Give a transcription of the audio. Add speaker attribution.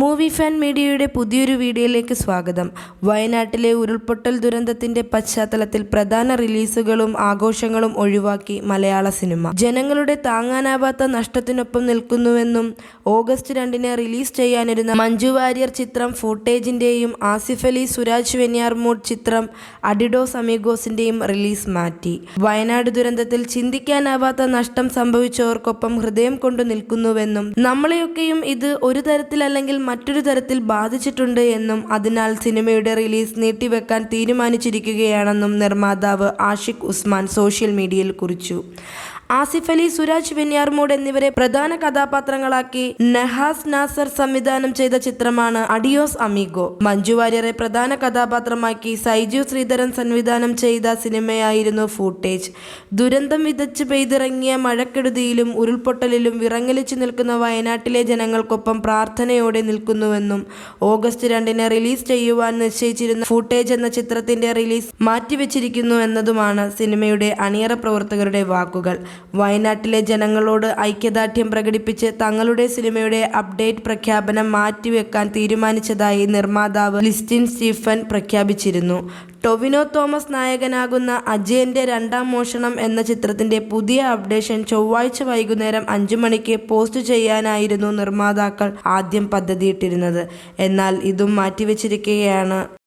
Speaker 1: Movie fan മീഡിയയുടെ പുതിയൊരു വീഡിയോയിലേക്ക് സ്വാഗതം. വയനാട്ടിലെ ഉരുൾപൊട്ടൽ ദുരന്തത്തിന്റെ പശ്ചാത്തലത്തിൽ പ്രധാന റിലീസുകളും ആഘോഷങ്ങളും ഒഴിവാക്കി മലയാള സിനിമ. ജനങ്ങളുടെ താങ്ങാനാവാത്ത നഷ്ടത്തിനൊപ്പം നിൽക്കുന്നുവെന്നും ഓഗസ്റ്റ് രണ്ടിന് റിലീസ് ചെയ്യാനിരുന്ന മഞ്ജു വാര്യർ ചിത്രം ഫൂട്ടേജിന്റെയും ആസിഫ് അലി സുരാജ് വെഞ്ഞാർമൂഡ് ചിത്രം അഡിഡോ സമീഗോസിന്റെയും റിലീസ് മാറ്റി. വയനാട് ദുരന്തത്തിൽ ചിന്തിക്കാനാവാത്ത നഷ്ടം സംഭവിച്ചവർക്കൊപ്പം ഹൃദയം കൊണ്ടു നിൽക്കുന്നുവെന്നും നമ്മളെയൊക്കെയും ഇത് ഒരു തരത്തിലല്ലെങ്കിൽ മറ്റൊരു തരത്തിൽ ബാധിച്ചിട്ടുണ്ട് എന്നും അതിനാൽ സിനിമയുടെ റിലീസ് നീട്ടിവെക്കാൻ തീരുമാനിച്ചിരിക്കുകയാണെന്നും നിർമ്മാതാവ് ആഷിഖ് ഉസ്മാൻ സോഷ്യൽ മീഡിയയിൽ കുറിച്ചു. ആസിഫ് അലി സുരാജ് വെന്യാർമോഡ് എന്നിവരെ പ്രധാന കഥാപാത്രങ്ങളാക്കി നഹാസ് നാസർ സംവിധാനം ചെയ്ത ചിത്രമാണ് അഡിയോസ് അമീഗോ. മഞ്ജു വാര്യരെ പ്രധാന കഥാപാത്രമാക്കി സൈജു ശ്രീധരൻ സംവിധാനം ചെയ്ത സിനിമയായിരുന്നു ഫൂട്ടേജ്. ദുരന്തം വിതച്ച് പെയ്തിറങ്ങിയ മഴക്കെടുതിയിലും ഉരുൾപൊട്ടലിലും വിറങ്ങലിച്ചു നിൽക്കുന്ന വയനാട്ടിലെ ജനങ്ങൾക്കൊപ്പം പ്രാർത്ഥനയോടെ നിൽക്കുന്നുവെന്നും ഓഗസ്റ്റ് രണ്ടിന് റിലീസ് ചെയ്യുവാൻ നിശ്ചയിച്ചിരുന്ന ഫൂട്ടേജ് എന്ന ചിത്രത്തിന്റെ റിലീസ് മാറ്റിവെച്ചിരിക്കുന്നു എന്നതുമാണ് സിനിമയുടെ അണിയറ പ്രവർത്തകരുടെ വാക്കുകൾ. വയനാട്ടിലെ ജനങ്ങളോട് ഐക്യദാർഢ്യം പ്രകടിപ്പിച്ച് തങ്ങളുടെ സിനിമയുടെ അപ്ഡേറ്റ് പ്രഖ്യാപനം മാറ്റിവെക്കാൻ തീരുമാനിച്ചതായി നിർമ്മാതാവ് ലിസ്റ്റിൻ സ്റ്റീഫൻ പ്രഖ്യാപിച്ചിരുന്നു. ടൊവിനോ തോമസ് നായകനാകുന്ന അജയന്റെ രണ്ടാം മോഷണം എന്ന ചിത്രത്തിന്റെ പുതിയ അപ്ഡേഷൻ ചൊവ്വാഴ്ച വൈകുന്നേരം അഞ്ചു മണിക്ക് പോസ്റ്റ് ചെയ്യാനായിരുന്നു നിർമ്മാതാക്കൾ ആദ്യം പദ്ധതിയിട്ടിരുന്നത്. എന്നാൽ ഇതും മാറ്റിവെച്ചിരിക്കുകയാണ്.